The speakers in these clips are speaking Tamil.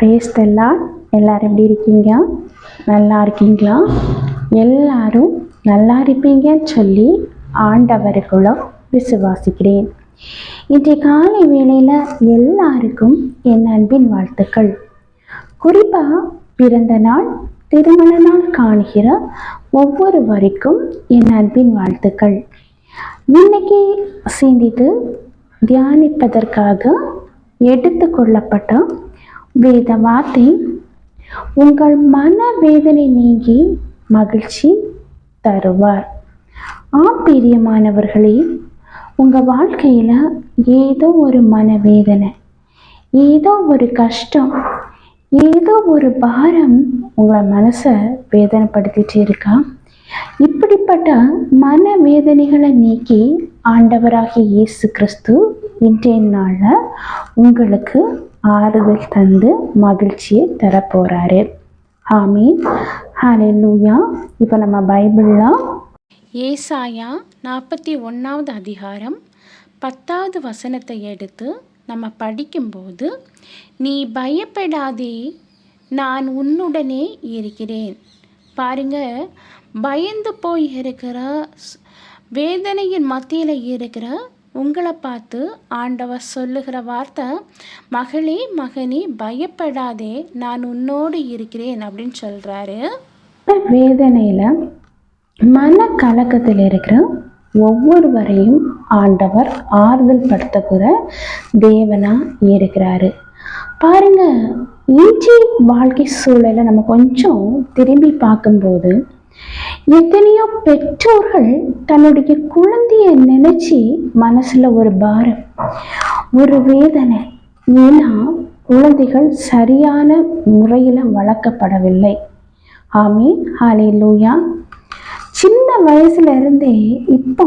பிரேஸ்தெல்லாம் எல்லோரும் எப்படி இருக்கீங்க? நல்லா இருக்கீங்களா? எல்லாரும் நல்லா இருப்பீங்கன்னு சொல்லி ஆண்டவருக்குள்ள விசுவாசிக்கிறேன். இன்றைய காலை வேளையில் எல்லாருக்கும் என் அன்பின் வாழ்த்துக்கள். குறிப்பாக பிறந்த நாள் திருமண நாள் காணுகிற ஒவ்வொருவருக்கும் என் அன்பின் வாழ்த்துக்கள். இன்னைக்கு சிந்தித்து தியானிப்பதற்காக எடுத்துக்கொள்ளப்பட்ட வேத வார்த்தை உங்கள் மன வேதனை நீங்கி மகிழ்ச்சி தருவார். ஆம் பிரியமானவர்களே உங்கள் வாழ்க்கையில் ஏதோ ஒரு மனவேதனை ஏதோ ஒரு கஷ்டம் ஏதோ ஒரு பாரம் உங்களை மனசை வேதனைப்படுத்திட்டு இருக்கா? இப்படிப்பட்ட மன வேதனைகளை நீக்கி ஆண்டவராகிய இயேசு கிறிஸ்து இன்றைய நாளில் உங்களுக்கு ஆறுதல் தந்து மகிழ்ச்சியை தரப்போகிறாரு ஆமீன். லூயா இப்போ நம்ம பைபிளில் ஏசாயா நாற்பத்தி ஒன்றாவது அதிகாரம் பத்தாவது வசனத்தை எடுத்து நம்ம படிக்கும்போது நீ பயப்படாதே நான் உன்னுடனே இருக்கிறேன். பாருங்க பயந்து போய் இருக்கிற ஸ்- வேதனையின் மத்தியில் இருக்கிற உங்களை பார்த்து ஆண்டவர் சொல்லுகிற வார்த்தை மகளே மகனே பயப்படாதே நான் உன்னோடு இருக்கிறேன் அப்படின்னு சொல்கிறாரு வேதனையில் மன கலக்கத்தில் இருக்கிற ஒவ்வொருவரையும் ஆண்டவர் ஆறுதல் படுத்தக்கூட தேவனாக இருக்கிறாரு. பாருங்க இன்றைய வாழ்க்கை சூழலை நம்ம கொஞ்சம் திரும்பி பார்க்கும்போது எத்தனையோ பெற்றோர்கள் தன்னுடைய குழந்தைய நினைச்சு மனசுல ஒரு பாரம் ஒரு வேதனை. ஏன்னா குழந்தைகள் சரியான முறையில் வளர்க்கப்படவில்லை. ஆமீன். லூயா சின்ன வயசுல இருந்தே இப்போ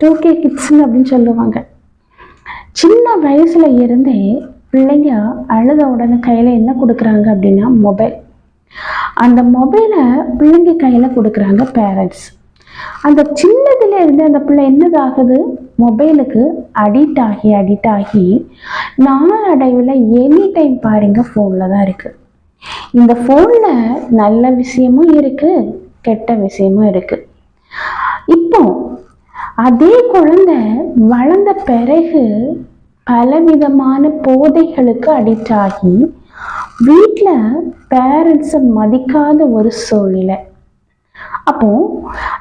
டூ கே கிட்ஸ்னு அப்படின்னு சொல்லுவாங்க. சின்ன வயசுல இருந்தே பிள்ளைங்க அழுத உடனே கையில் என்ன கொடுக்குறாங்க அப்படின்னா மொபைல் அந்த மொபைலை பிள்ளைங்க கையில் கொடுக்குறாங்க பேரண்ட்ஸ் அந்த சின்னதுல இருந்து அந்த பிள்ளை என்னதாகுது? மொபைலுக்கு அடிக்ட் ஆகி அடிக்ட் ஆகி நாளடைவில் எனி டைம் பாருங்க ஃபோனில் தான் இருக்குது இந்த ஃபோனில் நல்ல விஷயமும் இருக்குது கெட்ட விஷயமும் இருக்குது இப்போ அதே குழந்தை வளர்ந்த பிறகு பலவிதமான போதைகளுக்கு அடிக்ட் ஆகி வீட்டில் பேரண்ட்ஸை மதிக்காத ஒரு சூழ்நிலை. அப்போ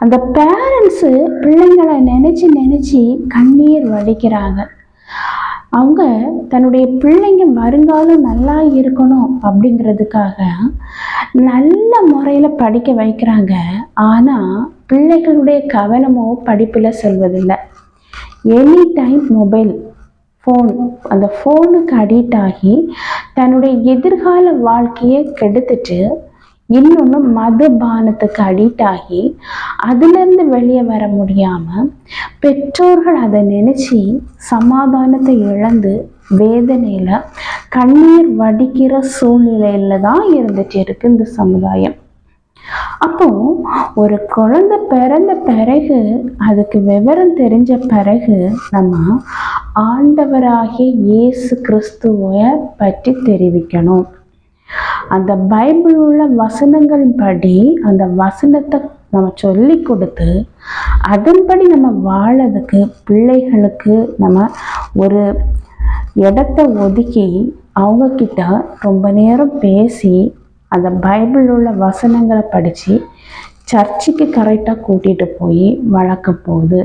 அந்த பேரண்ட்ஸு பிள்ளைங்களை நினச்சி நினச்சி கண்ணீர் வடிக்கிறாங்க. அவங்க தன்னுடைய பிள்ளைங்க வருங்காலம் நல்லா இருக்கணும் அப்படிங்கிறதுக்காக நல்ல முறையில் படிக்க வைக்கிறாங்க. ஆனால் பிள்ளைகளுடைய கவனமோ படிப்பில் செல்வதில்லை. எனி டைம் மொபைல் ஃபோன் அந்த ஃபோனுக்கு அடிக்ட் ஆகி தன்னுடைய எதிர்கால வாழ்க்கையை கெடுத்துட்டு இன்னொன்று மதுபானத்துக்கு அடிக்ட் ஆகி அதுலேருந்து வெளியே வர முடியாமல் பெற்றோர்கள் அதை நினச்சி சமாதானத்தை இழந்து வேதனையில் கண்ணீர் வடிக்கிற சூழ்நிலையில் தான் இருந்துட்டு இருக்கு இந்த சமுதாயம். அப்போ ஒரு குழந்தை பிறந்த பிறகு அதுக்கு விவரம் தெரிஞ்ச பிறகு நம்ம ஆண்டவராகிய இயேசு கிறிஸ்துவை பற்றி தெரிவிக்கணும். அந்த பைபிள் உள்ள வசனங்கள் படி அந்த வசனத்தை நம்ம சொல்லி கொடுத்து அதன்படி நம்ம வாழறதுக்கு பிள்ளைகளுக்கு நம்ம ஒரு இடத்த ஒதுக்கி அவங்கக்கிட்ட ரொம்ப நேரம் பேசி அந்த பைபிள் உள்ள வசனங்களை படித்து சர்ச்சுக்கு கரெக்டாக கூட்டிகிட்டு போய் வளர்க்க போகுது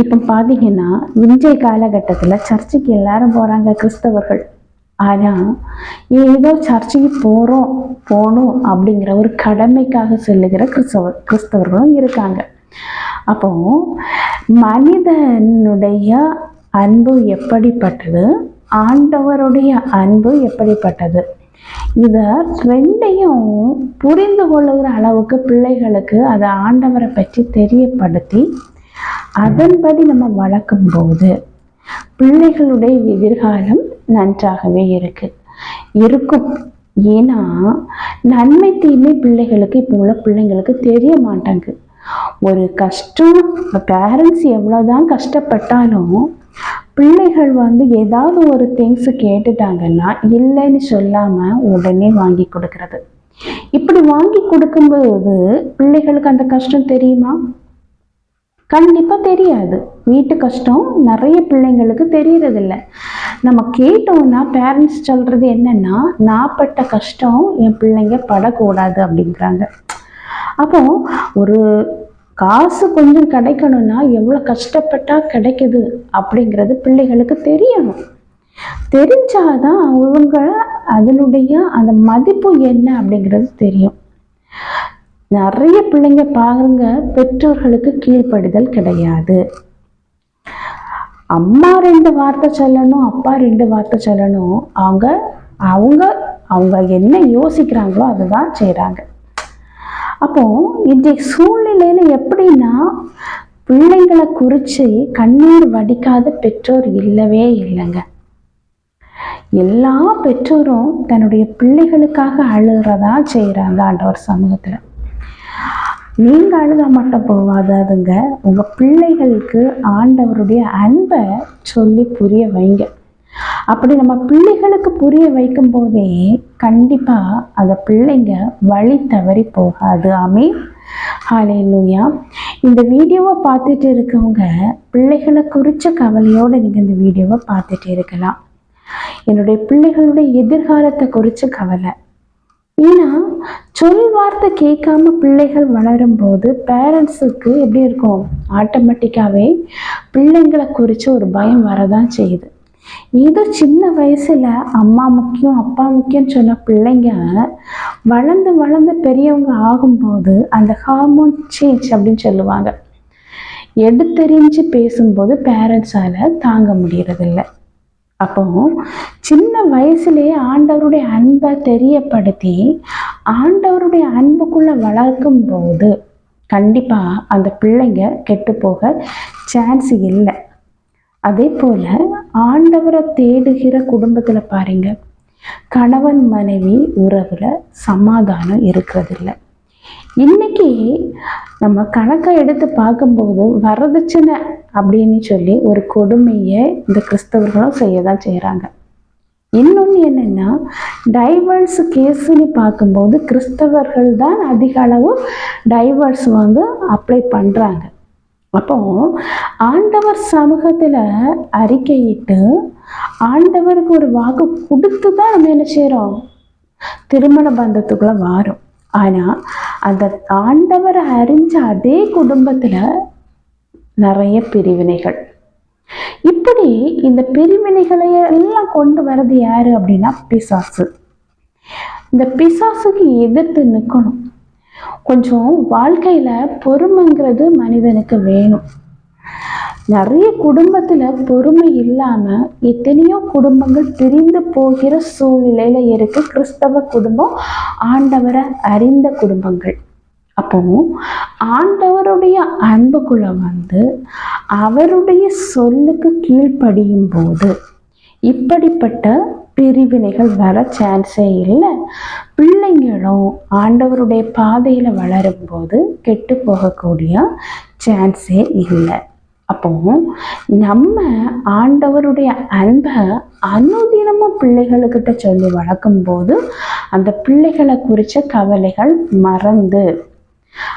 இப்போ பார்த்தீங்கன்னா இன்றைய காலகட்டத்தில் சர்ச்சுக்கு எல்லாரும் போகிறாங்க கிறிஸ்தவர்கள். ஆனால் ஏதோ சர்ச்சுக்கு போகிறோம் போகணும் அப்படிங்கிற ஒரு கடமைக்காக செல்லுகிற கிறிஸ்தவ கிறிஸ்தவர்களும் இருக்காங்க. அப்போ மனிதனுடைய அன்பு எப்படிப்பட்டது? ஆண்டவருடைய அன்பு எப்படிப்பட்டது? இதை ரெண்டையும் புரிந்து கொள்ளுகிற அளவுக்கு பிள்ளைகளுக்கு அதை ஆண்டவரை பற்றி தெரியப்படுத்தி அதன்படி நம்ம வளர்க்கும் போது பிள்ளைகளுடைய எதிர்காலம் நன்றாகவே இருக்கு. இருக்கும். ஏன்னா நன்மை தீமை பிள்ளைகளுக்கு இப்போ உள்ள பிள்ளைங்களுக்கு தெரிய மாட்டாங்க ஒரு கஷ்டம் பேரண்ட்ஸ் எவ்வளோதான் கஷ்டப்பட்டாலும் பிள்ளைகள் வந்து ஏதாவது ஒரு திங்ஸ் கேட்டுட்டாங்கன்னா இல்லைன்னு சொல்லாமல் உடனே வாங்கி கொடுக்கறது. இப்படி வாங்கி கொடுக்கும்போது பிள்ளைகளுக்கு அந்த கஷ்டம் தெரியுமா? கண்டிப்பாக தெரியாது. வீட்டு கஷ்டம் நிறைய பிள்ளைங்களுக்கு தெரியறதில்ல. நம்ம கேட்டோம்னா பேரண்ட்ஸ் சொல்கிறது என்னென்னா நான் பட்ட கஷ்டம் என் பிள்ளைங்க படக்கூடாது அப்படிங்கிறாங்க அப்போ ஒரு காசு கொஞ்சம் கிடைக்கணும்னா எவ்வளோ கஷ்டப்பட்டால் கிடைக்குது அப்படிங்கிறது பிள்ளைகளுக்கு தெரியணும். தெரிஞ்சாதான் அவங்க அதனுடைய அந்த மதிப்பு என்ன அப்படிங்கிறது தெரியும். நிறைய பிள்ளைங்க பாருங்க பெற்றோர்களுக்கு கீழ்ப்படுதல் கிடையாது. அம்மா ரெண்டு வார்த்தை சொல்லணும் அப்பா ரெண்டு வார்த்தை சொல்லணும். அவங்க அவங்க அவங்க என்ன யோசிக்கிறாங்களோ அதுதான் செய்கிறாங்க அப்போ இன்றைய சூழ்நிலையில எப்படின்னா பிள்ளைங்களை குறித்து கண்ணீர் வடிக்காத பெற்றோர் இல்லவே இல்லைங்க. எல்லா பெற்றோரும் தன்னுடைய பிள்ளைகளுக்காக அழுகிறதா செய்கிறாங்க ஆண்டவர் சமூகத்தில். நீங்கள் அழுத மட்டும் போகாதாதுங்க உங்கள் பிள்ளைகளுக்கு ஆண்டவருடைய அன்பை சொல்லி புரிய வைங்க. அப்படி நம்ம பிள்ளைகளுக்கு புரிய வைக்கும் போதே கண்டிப்பாக அந்த பிள்ளைங்க வழி தவறி போகாது. ஆமே ஹalleluya. இந்த வீடியோவை பார்த்துட்டு இருக்கவங்க பிள்ளைகளை குறித்த கவலையோடு நீங்கள் இந்த வீடியோவை பார்த்துட்டு இருக்கலாம். என்னுடைய பிள்ளைகளுடைய எதிர்காலத்தை குறித்து கவலை. ஏன்னா சொல் வார்த்தை கேட்காம பிள்ளைகள் வளரும்போது பேரண்ட்ஸுக்கு எப்படி இருக்கும்? ஆட்டோமேட்டிக்காகவே பிள்ளைங்களை குறித்து ஒரு பயம் வரதான் செய்யுது. ஏதோ சின்ன வயசில் அம்மா முக்கியம் அப்பா முக்கியம்னு சொன்ன பிள்ளைங்க வளர்ந்து வளர்ந்து பெரியவங்க ஆகும்போது அந்த ஹார்மோன் சேஞ்ச் அப்படின்னு சொல்லுவாங்க. எடுத்தெறிஞ்சு பேசும்போது பேரண்ட்ஸால் தாங்க முடியறதில்ல. அப்போ சின்ன வயசுலேயே ஆண்டவருடைய அன்பை தெரியப்படுத்தி ஆண்டவருடைய அன்புக்குள்ளே வளர்க்கும் போது கண்டிப்பாக அந்த பிள்ளைங்க கெட்டு போக சான்ஸ் இல்லை. அதே போல் ஆண்டவரை தேடுகிற குடும்பத்தில் பாருங்க கணவன் மனைவி உறவில் சமாதானம் இருக்கிறதில்ல. இன்னைக்கு நம்ம கணக்கை எடுத்து பார்க்கும்போது வரதட்சணை அப்படின்னு சொல்லி ஒரு கொடுமையை இந்த கிறிஸ்தவர்களும் செய்ய தான் செய்கிறாங்க இன்னொன்று என்னென்னா டைவர்ஸ் கேஸுன்னு பார்க்கும்போது கிறிஸ்தவர்கள் தான் அதிக அளவு டைவர்ஸ் வந்து அப்ளை பண்ணுறாங்க அப்போ ஆண்டவர் சமூகத்தில் அறிக்கையிட்டு ஆண்டவருக்கு ஒரு வாக்கு கொடுத்து தான் நம்ம என்ன செய்கிறோம் திருமண பந்தத்துக்குள்ளே வாரோம். ஆனால் அந்த ஆண்டவரை அறிஞ்ச அதே குடும்பத்தில் நிறைய பிரிவினைகள். இப்படி இந்த பிரிவினைகளை எல்லாம் கொண்டு வர்றது யாரு அப்படின்னா பிசாசு. இந்த பிசாசுக்கு எதிர்த்து நிற்கணும் கொஞ்சம் வாழ்க்கையில பொறுமைங்கிறது மனிதனுக்கு வேணும். நிறைய குடும்பத்துல பொறுமை இல்லாம எத்தனையோ குடும்பங்கள் பிரிந்து போகிற சூழ்நிலையில இருக்கு கிறிஸ்தவ குடும்பம் ஆண்டவரை அறிந்த குடும்பங்கள். அப்போ ஆண்டவருடைய அன்புக்குள்ள வந்து அவருடைய சொல்லுக்கு கீழ்ப்படியும் போது இப்படிப்பட்ட பிரிவினைகள் வர சான்ஸே இல்லை. பிள்ளைங்களும் ஆண்டவருடைய பாதையில் வளரும்போது கெட்டு போகக்கூடிய சான்ஸே இல்லை. அப்போ நம்ம ஆண்டவருடைய அன்பை அனுதினமும் பிள்ளைகளுக்கிட்ட சொல்லி வளர்க்கும்போது அந்த பிள்ளைகளை குறித்த கவலைகள் மறந்து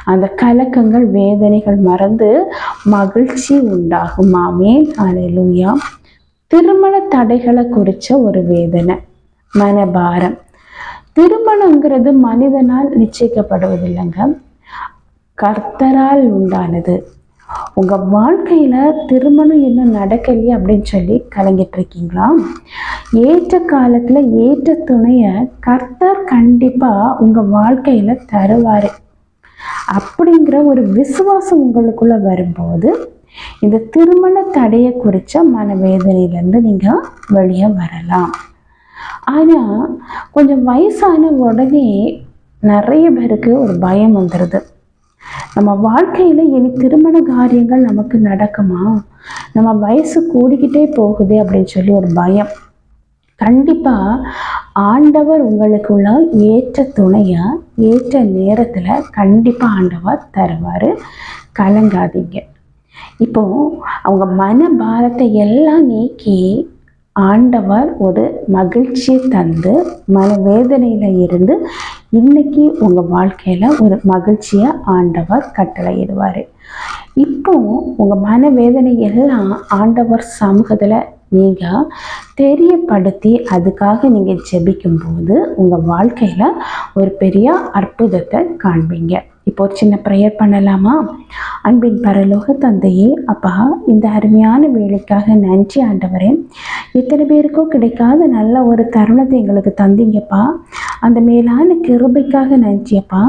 அந்த கலக்கங்கள் வேதனைகள் மறந்து மகிழ்ச்சி உண்டாகும். மாமே அலையிலுயா திருமண தடைகளை குறித்த ஒரு வேதனை மனபாரம். திருமணங்கிறது மனிதனால் நிச்சயிக்கப்படுவதில்லைங்க. கர்த்தரால் உண்டானது. உங்க வாழ்க்கையில திருமணம் இன்னும் நடக்கலையே அப்படின்னு சொல்லி கலங்கிட்டு இருக்கீங்களா? ஏற்ற காலத்துல ஏற்ற துணையை கர்த்தர் கண்டிப்பா உங்க வாழ்க்கையில தருவாரு. அப்படிங்கிற ஒரு விசுவாசம் உங்களுக்குள்ளே வரும்போது இந்த திருமண தடையை குறித்த மனவேதனையிலேருந்து நீங்கள் வெளியே வரலாம். ஆனால் கொஞ்சம் வயசான உடனே நிறைய பேருக்கு ஒரு பயம் வந்துடுது நம்ம வாழ்க்கையில் இனி திருமண காரியங்கள் நமக்கு நடக்குமா? நம்ம வயசு கூடிக்கிட்டே போகுது அப்படின்னு சொல்லி ஒரு பயம். கண்டிப்பாக ஆண்டவர் உங்களுக்குள்ளால் ஏற்ற துணையை ஏற்ற நேரத்தில் கண்டிப்பாக ஆண்டவர் தருவார். கலங்காதீங்க. இப்போ அவங்க மன பாரத்தை எல்லாம் நீக்கி ஆண்டவர் ஒரு மகிழ்ச்சியை தந்து மனவேதனையில் இருந்து இன்னைக்கு உங்கள் வாழ்க்கையில் ஒரு மகிழ்ச்சியை ஆண்டவர் கட்டளையிடுவார். இப்போ உங்கள் மனவேதனை எல்லாம் ஆண்டவர் சமூகத்தில் நீங்கள் தெரியப்படுத்தி அதுக்காக நீங்கள் ஜெபிக்கும்போது உங்கள் வாழ்க்கையில் ஒரு பெரிய அற்புதத்தை காண்பீங்க. இப்போ ஒரு சின்ன ப்ரேயர் பண்ணலாமா? அன்பின் பரலோக தந்தையே அப்பா இந்த அருமையான வேலைக்காக நன்றி ஆண்டவரே. எத்தனை பேருக்கோ கிடைக்காத நல்ல ஒரு தருணத்தை எங்களுக்கு தந்தீங்கப்பா. அந்த மேலான கிருபைக்காக நன்றியப்பா.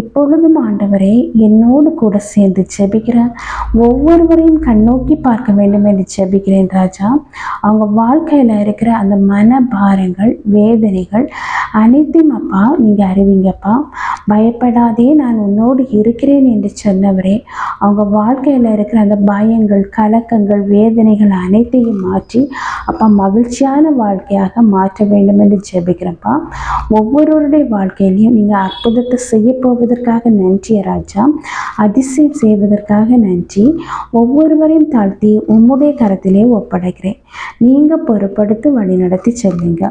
இப்பொழுதும் ஆண்டவரே என்னோடு கூட சேர்ந்து ஜெபிக்கிற ஒவ்வொருவரையும் கண்ணோக்கி பார்க்க வேண்டும் என்று ஜெபிக்கிறேன் ராஜா. அவங்க வாழ்க்கையில் இருக்கிற அந்த மன பாரங்கள் வேதனைகள் அனைத்தையும் அப்பா நீங்கள் அறிவிங்கப்பா. பயப்படாதே நான் உன்னோடு இருக்கிறேன் என்று சொன்னவரே அவங்க வாழ்க்கையில் இருக்கிற அந்த பயங்கள் கலக்கங்கள் வேதனைகள் அனைத்தையும் மாற்றி அப்பா மகிழ்ச்சியான வாழ்க்கையாக மாற்ற வேண்டும் என்று ஜெபிக்கிறப்பா ஒவ்வொருவருடைய வாழ்க்கையிலையும் நீங்கள் அற்புதத்தை செய்ய போவதற்காக நன்றி ராஜா. அதிசயம் செய்வதற்காக நன்றி. ஒவ்வொருவரையும் தாழ்த்தி உம்முடைய கரத்திலே ஒப்படைக்கிறேன். நீங்கள் பொறுப்படுத்தி வழி நடத்தி செல்லுங்க.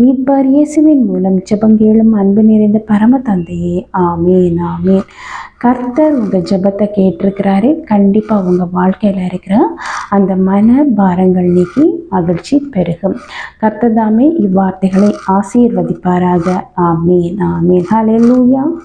மீட்பார் இயேசுவின் மூலம் ஜெபங்கேளும் அன்பு நிறைந்த பரம தந்தையே. ஆமேன் ஆமேன். கர்த்தர் உங்கள் ஜெபத்தை கேட்டிருக்கிறாரு. கண்டிப்பாக உங்கள் வாழ்க்கையில் இருக்கிற அந்த மன பாரங்கள் நீக்கி மகிழ்ச்சி பெருகும். கர்த்தர் தாமே இவ்வார்த்தைகளை ஆசீர்வதிப்பாராக. ஆமீன். ஆமீன். ஹalleluya